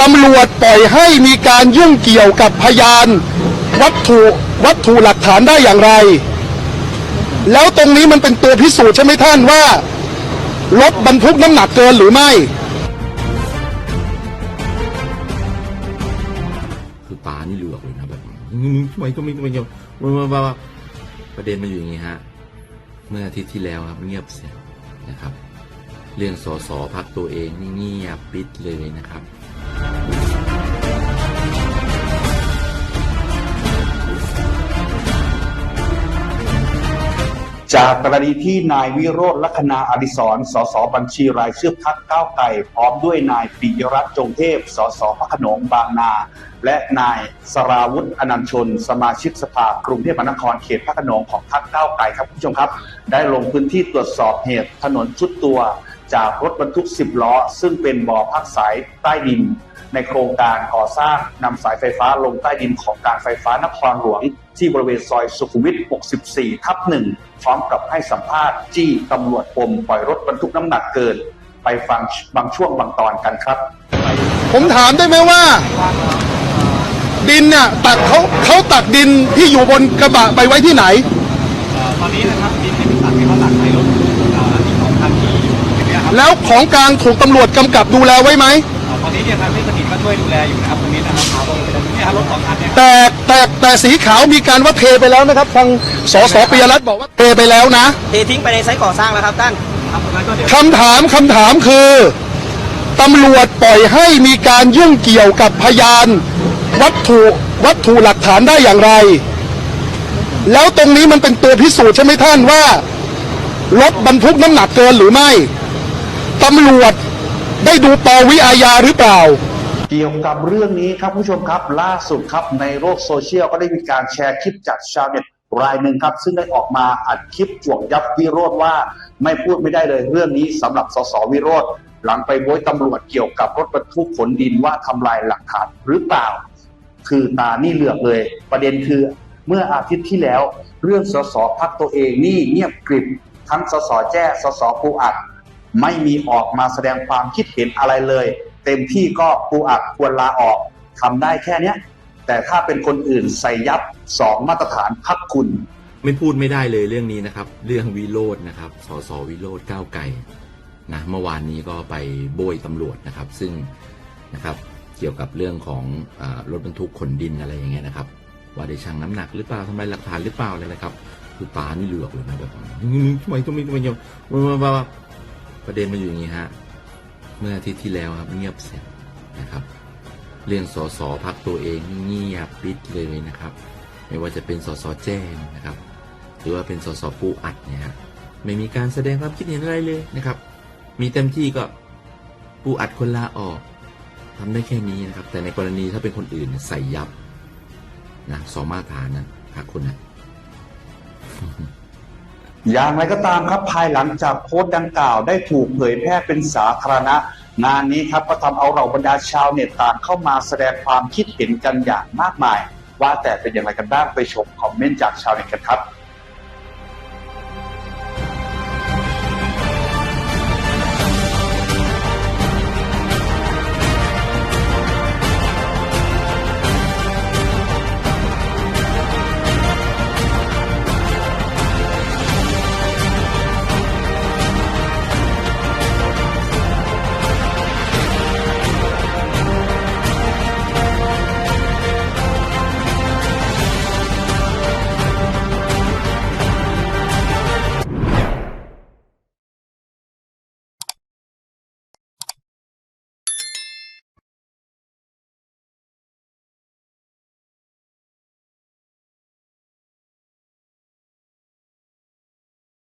ตำรวจปล่อยให้มีการยุ่งเกี่ยวกับพยานวัตถุวัตถุหลักฐานได้อย่างไร แล้วตรงนี้มันเป็นตัวพิสูจน์ใช่ไหมท่านว่ารถบรรทุกน้ำหนักเกินหรือไม่คือตานี่เหลือกเลยนะแบบมึงทำไมก็ไม่ไม่ยอมว่าว่าว่าประเด็นมันอยู่อย่างนี้ฮะ เมื่ออาทิตย์ที่แล้วครับเงียบเสียนะครับ เรื่องสอสอพักตัวเองนี่เงียบปิดเลยนะครับ จากกรณีที่นายวิโรธลัคนาอดิศรสสบัญชีรายชื่อพักก้าวไก่พร้อมด้วยนายปิยรัตน์จงเทพสสพระขนงบางนา และนายสราวุฒิอนันชน สมาชิกสภากรุงเทพมหานครเขตพระขนงของพักก้าวไก่ครับผู้ชมครับ ได้ลงพื้นที่ตรวจสอบเหตุถนนชุดตัว จากรถบรรทุก 10 ล้อ ซึ่งเป็นบ่อพักสายใต้ดิน ในโครงการก่อสร้างนำสายไฟฟ้าลงใต้ดินของการไฟฟ้านครหลวง ที่บริเวณซอยสุขุมวิท 64 ทับหนึ่งพร้อมกับให้สัมภาษณ์จี้ตำรวจปมปล่อยรถบรรทุกน้ำหนักเกิน ไปฟังบางช่วงบางตอนกันครับ ผมถามได้ไหมว่า ดินเนี่ยตักเขาเขาตักดินที่อยู่บนกระบะไปไว้ที่ไหน แล้วของกลางถูกตำรวจกำกับดูแลไว้ไหมเอ่อตอนนี้เนี่ยทางเทศกิจก็ช่วยดูแลอยู่นะครับตรงนี้นะครับเอาลงไปตรงนี้ครับรถสองคันเนี่ยครับแต่แต่แต่สีขาวมีการว่าเทไปแล้วนะครับทางสสปิยรัตน์บอกว่าเทไปแล้วนะเททิ้งไปในไซต์ก่อสร้างแล้วครับท่านครับตรงนั้นก็เดี๋ยวคำถามคำถามคือตำรวจปล่อยให้มีการยุ่งเกี่ยวกับพยาน วัตถุวัตถุหลักฐานได้อย่างไร แล้วตรงนี้มันเป็นตัวพิสูจน์ใช่ไหมท่านว่ารถบรรทุกน้ำหนักเกินหรือไม่ ตำรวจได้ดูปวิอาญาหรือเปล่า เกี่ยวกับเรื่องนี้ครับผู้ชมครับล่าสุดครับในโลกโซเชียลก็ได้มีการแชร์คลิปจากชาวเน็ตรายหนึ่งครับ ซึ่งได้ออกมาอัดคลิปจวกยับวิโรธว่าไม่พูดไม่ได้เลยเรื่องนี้สำหรับสสวิโรธหลังไปโวยตำรวจเกี่ยวกับรถบรรทุกขนดินว่าทำลายหลักฐานหรือเปล่า คือตานี่เหลือกเลย ประเด็นคือเมื่ออาทิตย์ที่แล้ว เรื่องสสพักตัวเองนี่เงียบกริบทั้งสสแจ้สสปูอัด ไม่มีออกมาแสดงความคิดเห็นอะไรเลย เต็มที่ก็ปูอัดควรลาออกทำได้แค่เนี้ย แต่ถ้าเป็นคนอื่นใส่ยับสองมาตรฐานพักคุณ ไม่พูดไม่ได้เลยเรื่องนี้นะครับ เรื่องวิโรจน์นะครับสสวิโรจน์ก้าวไกลนะเมื่อวานนี้ก็ไปโบยตำรวจนะครับ ซึ่งนะครับเกี่ยวกับเรื่องของอรถบรรทุกขนดินอะไรอย่างเงี้ยนะครับ ว่าได้ชั่งน้ำหนักหรือเปล่าทำลายหลักฐานหรือเปล่าอะไรนะครับคือตานี่เหลือกเลยนะแบบมึงทำไมก็ไม่ไม่ยอมว่าว่าว่า ประเด็นมันอยู่อย่างนี้ฮะ เมื่ออาทิตย์ที่แล้วครับเงียบเสียงนะครับ เรื่องสอสอพักตัวเองเงียบปิดเลยนะครับ ไม่ว่าจะเป็นสสแจ้งนะครับ หรือว่าเป็นสสปูอัดเนี่ยฮะไม่มีการแสดงความคิดเห็นอะไรเลยนะครับ มีเต็มที่ก็ปูอัดคนลาออกทำได้แค่นี้นะครับ แต่ในกรณีถ้าเป็นคนอื่นใส่ยับนะสองมาตรฐานนะพักคนนะ อย่างไรก็ตามครับภายหลังจากโพสต์ดังกล่าวได้ถูกเผยแพร่เป็นสาธารณะ งานนี้ครับก็ทำเอาเราบรรดาชาวเน็ตต่างเข้ามาแสดงความคิดเห็นกันอย่างมากมาย ว่าแต่เป็นอย่างไรกันบ้างไปชมคอมเมนต์จากชาวเน็ตกันครับ